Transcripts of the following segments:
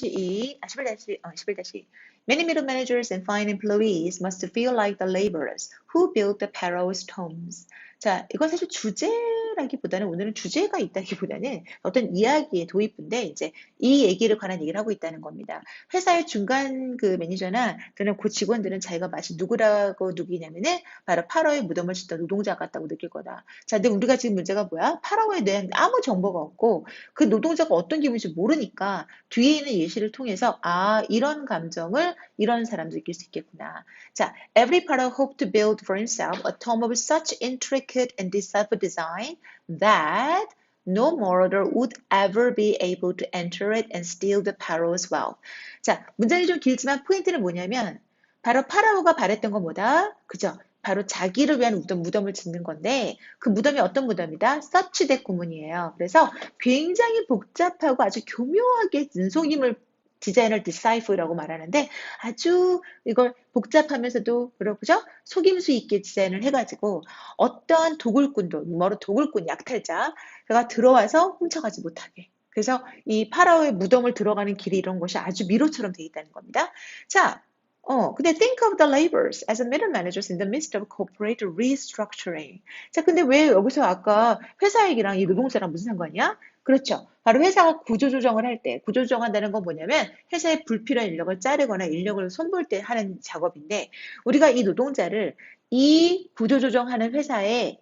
11-2, 아, 11-2, 어, 11-2. Many middle managers and fine employees must feel like the laborers who built the pharaoh's tombs. 자, 이건 사실 주제 라기보다는 오늘은 주제가 있다기보다는 어떤 이야기의 도입부인데 이제 이 얘기를 관한 얘기를 하고 있다는 겁니다. 회사의 중간 그 매니저나 또는 그 직원들은 자기가 마치 누구라고 누기냐면은 바로 파라오의 무덤을 짓던 노동자 같다고 느낄 거다. 자, 근데 우리가 지금 문제가 뭐야? 파라오에 대한 아무 정보가 없고 그 노동자가 어떤 기분인지 모르니까 뒤에 있는 예시를 통해서 아, 이런 감정을 이런 사람도 느낄 수 있겠구나. 자, every pharaoh hoped to build for himself a tomb of such intricate and deciphered design that no mortal would ever be able to enter it and steal the pharaoh's wealth. 자, 문장이 좀 길지만 포인트는 뭐냐면 바로 파라오가 바랬던 건 뭐다? 그죠? 바로 자기를 위한 무덤, 무덤을 짓는 건데 그 무덤이 어떤 무덤이다? 서치덱 구문이에요. 그래서 굉장히 복잡하고 아주 교묘하게 눈속임을 디자인을 decipher라고 말하는데 아주 이걸 복잡하면서도 그렇죠? 속임수 있게 디자인을 해가지고 어떠한 도굴꾼도 뭐로 도굴꾼 약탈자가 들어와서 훔쳐가지 못하게 그래서 이 파라오의 무덤을 들어가는 길이 이런 것이 아주 미로처럼 돼 있다는 겁니다. 자, 어, 근데 think of the laborers as a middle managers in the midst of corporate restructuring. 자, 근데 왜 여기서 아까 회사 얘기랑 이 노동자랑 무슨 상관이야? 그렇죠. 바로 회사가 구조조정을 할 때, 구조조정한다는 건 뭐냐면 회사의 불필요한 인력을 자르거나 인력을 손볼 때 하는 작업인데 우리가 이 노동자를 이 구조조정하는 회사의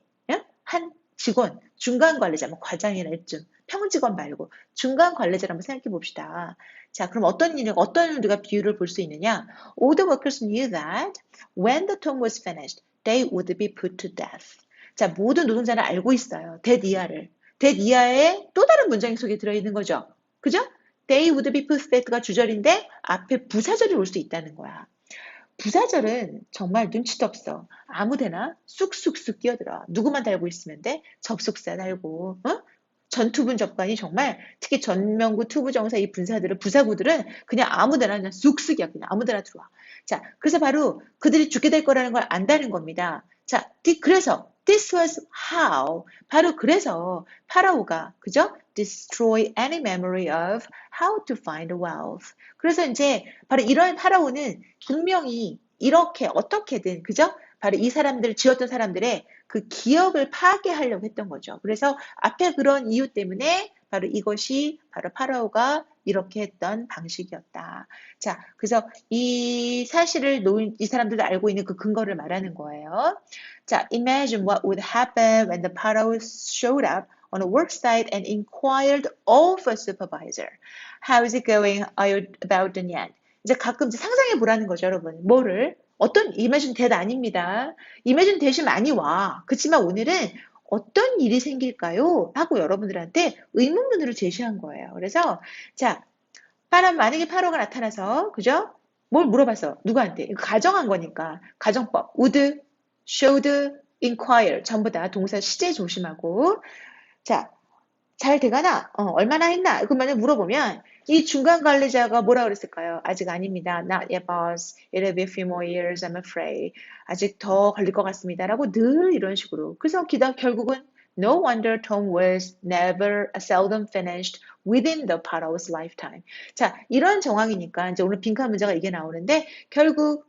한 직원, 중간 관리자, 뭐 과장이나 일쯤, 평직원 말고 중간 관리자를 한번 생각해 봅시다. 자, 그럼 어떤 일, 어떤 우리가 비유를 볼수 있느냐? All the workers knew that when the tomb was finished, they would be put to death. 자, 모든 노동자는 알고 있어요. 대니아를. 대니아의 또 다른 문장 속에 들어있는 거죠. 그죠? They would be death가 주절인데 앞에 부사절이 올 수 있다는 거야. 부사절은 정말 눈치도 없어. 아무데나 쑥쑥쑥 끼어들어. 누구만 달고 있으면 돼? 접속사 달고, 어? 전투분 접관이 정말 특히 전명구 투부정사 이 분사들은 부사구들은 그냥 아무데나 그냥 쑥쑥이야 그냥 아무데나 들어와. 자, 그래서 바로 그들이 죽게 될 거라는 걸 안다는 겁니다. 자, 그래서 this was how 바로 그래서 파라오가 그죠? destroy any memory of how to find wealth. 그래서 이제 바로 이런 파라오는 분명히 이렇게 어떻게든 그죠? 바로 이 사람들 지었던 사람들의 그 기억을 파괴하려고 했던 거죠. 그래서 앞에 그런 이유 때문에 바로 이것이 바로 파라오가 이렇게 했던 방식이었다. 자, 그래서 이 사실을 놓은 이 사람들도 알고 있는 그 근거를 말하는 거예요. 자, imagine what would happen when the pharaoh showed up on a work site and inquired of a supervisor. How is it going? Are you about done yet? 이제 가끔 이제 상상해 보라는 거죠, 여러분. 뭐를? 어떤 이매진 대도 아닙니다. 이매진 대시 많이 와. 그렇지만 오늘은 어떤 일이 생길까요? 하고 여러분들한테 의문문으로 제시한 거예요. 그래서 자, 파란 만약에 8호가 나타나서 그죠? 뭘 물어봤어? 누구한테? 이거 가정한 거니까 가정법. would, should, inquire 전부 다 동사 시제 조심하고 자, 잘 돼가나? 어, 얼마나 했나? 그러면 물어보면 이 중간 관리자가 뭐라 그랬을까요? 아직 아닙니다. Not yet, boss. It'll be a few more years, I'm afraid. 아직 더 걸릴 것 같습니다. 라고 늘 이런 식으로. 그래서 기다 결국은 No wonder Tom was never, seldom finished within the pharaoh's lifetime. 자, 이런 정황이니까 이제 오늘 빈칸 문제가 이게 나오는데 결국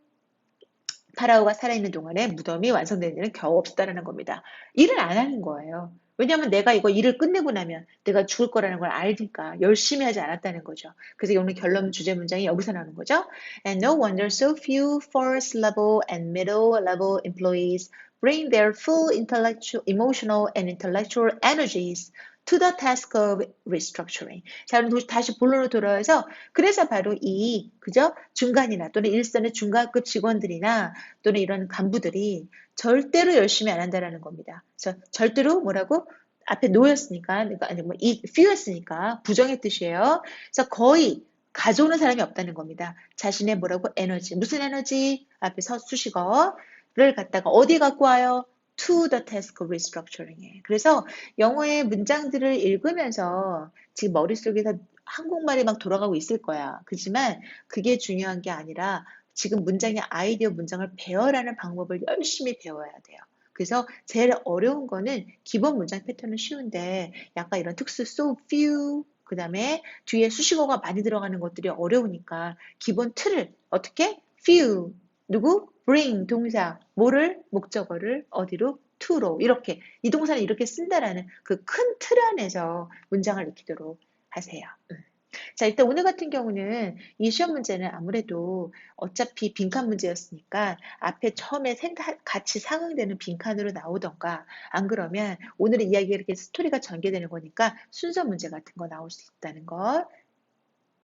파라오가 살아있는 동안에 무덤이 완성되는 일은 겨우 없었다라는 겁니다. 일을 안 하는 거예요. 왜냐하면 내가 이거 일을 끝내고 나면 내가 죽을 거라는 걸 알니까 열심히 하지 않았다는 거죠. 그래서 오늘 결론 주제 문장이 여기서 나오는 거죠. And no wonder so few first level and middle level employees bring their full intellectual, emotional and intellectual energies to the task of restructuring. 자, 그럼 다시 본론으로 돌아와서 그래서 바로 이 그죠 중간이나 또는 일선의 중간급 직원들이나 또는 이런 간부들이 절대로 열심히 안 한다라는 겁니다. 그래서 절대로 뭐라고 앞에 놓였으니까 그러니까 아니 뭐 이 few였으니까 부정의 뜻이에요. 그래서 거의 가져오는 사람이 없다는 겁니다. 자신의 뭐라고 에너지 무슨 에너지 앞에서 수식어를 갖다가 어디 갖고 와요? to the task restructuring에. 그래서 영어의 문장들을 읽으면서 지금 머릿속에서 한국말이 막 돌아가고 있을 거야. 그지만 그게 중요한 게 아니라 지금 문장의 아이디어 문장을 배워라는 방법을 열심히 배워야 돼요. 그래서 제일 어려운 거는 기본 문장 패턴은 쉬운데 약간 이런 특수 so few 그 다음에 뒤에 수식어가 많이 들어가는 것들이 어려우니까 기본 틀을 어떻게? few 누구? bring 동사 뭐를? 목적어를 어디로? to로 이렇게 이 동사는 이렇게 쓴다라는 그 큰 틀 안에서 문장을 익히도록 하세요. 음. 자, 일단 오늘 같은 경우는 이 시험 문제는 아무래도 어차피 빈칸 문제였으니까 앞에 처음에 생각, 같이 상응되는 빈칸으로 나오던가 안 그러면 오늘의 이야기가 이렇게 스토리가 전개되는 거니까 순서 문제 같은 거 나올 수 있다는 걸